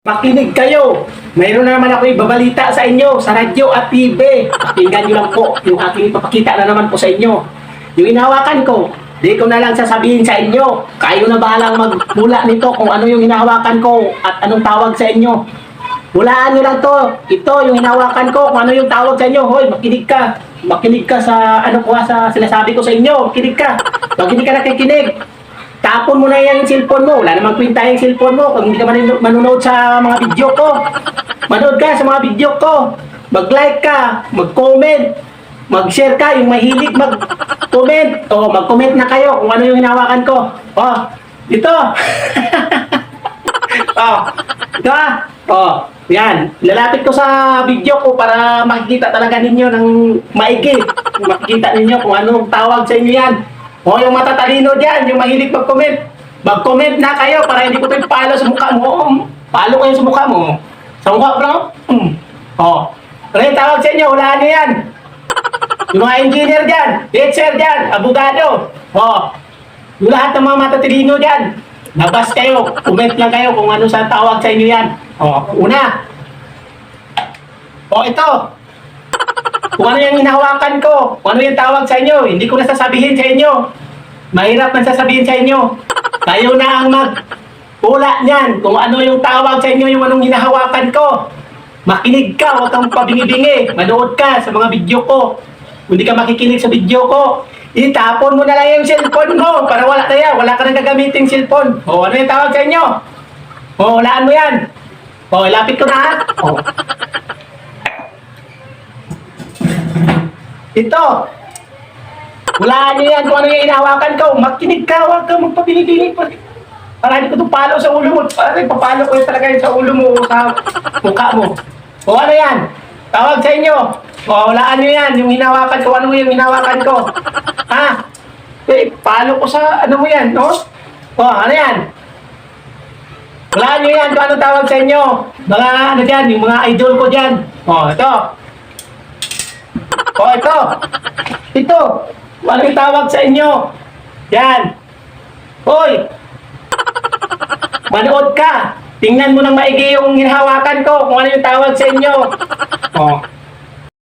Makinig kayo! Mayroon na naman ako ibabalita sa inyo sa radyo at TV. Pakinggan nyo lang po yung aking ipapakita na naman po sa inyo. Yung inahawakan ko, di ko na lang sasabihin sa inyo. Kayo na bahalang magmula nito kung ano yung hinahawakan ko at anong tawag sa inyo. Hulaan nyo lang to. Ito yung hinahawakan ko kung ano yung tawag sa inyo. Hoy, makinig ka. Makinig ka sa ano po sa sinasabi ko sa inyo. Makinig ka. Hindi ka nakikinig, Tapon mo na yan yung cellphone mo. Wala namang kwenta yung cellphone mo kung hindi ka manun- manunood sa mga video ko. Manood ka sa mga video ko. Mag-like ka, mag-comment, mag-share ka, yung mahilig mag-comment. O, mag-comment na kayo kung ano yung hinawakan ko. O, ito. o, ito ah. O, yan. Lalapit ko sa video ko para makikita talaga ninyo ng maigi. Makikita ninyo kung anong tawag sa inyo yan. O yung matatalino dyan, yung mahilig mag-comment. Mag-comment na kayo para hindi ko tayo palo sa mukha mo. Um, Palo kayo sa mukha mo. Sa mukha, bro. Hmm. O. Ano yung tawag sa inyo? Hulaan nyo yan. Yung mga engineer dyan, teacher dyan, abogado. O. Yung lahat ng mga matatalino dyan. Labas kayo. Comment lang kayo kung ano sa tawag sa inyo yan. O. Una. O ito. Kung ano yung hinahawakan ko, kung ano yung tawag sa inyo, hindi ko na sasabihin sa inyo. Mahirap man sasabihin sa inyo. Kayo na ang mag Pula niyan kung ano yung tawag sa inyo, yung anong hinahawakan ko. Makinig ka, huwag kang pabingi-bingi. Manood ka sa mga video ko. Kung hindi ka makikinig sa video ko, itapon mo na lang yung cellphone mo para wala yan. Wala ka nang gagamitin cellphone. O, ano yung tawag sa inyo? O, walaan mo yan. O, lapit ko na ha. O. Ito. Wala niyo yan kung ano yung inahawakan ko. Makinig ka, huwag kang magpapinipinig. Para hindi ko ito palo sa ulo mo. Para ipapalo ko yun talaga yun sa ulo mo o sa mukha mo. O ano yan? Tawag sa inyo. O walaan niyo yan. Yung hinawakan ko. Ano yung hinawakan ko? Ha? Eh, palo ko sa ano mo yan, no? O ano yan? Walaan niyo yan kung anong tawag sa inyo. Mga ano dyan, yung mga idol ko dyan. O, ito. O, ito. Ito. Ano yung tawag sa inyo? Yan. Hoy! Manood ka. Tingnan mo nang maigi yung hinahawakan ko kung ano yung tawag sa inyo. O.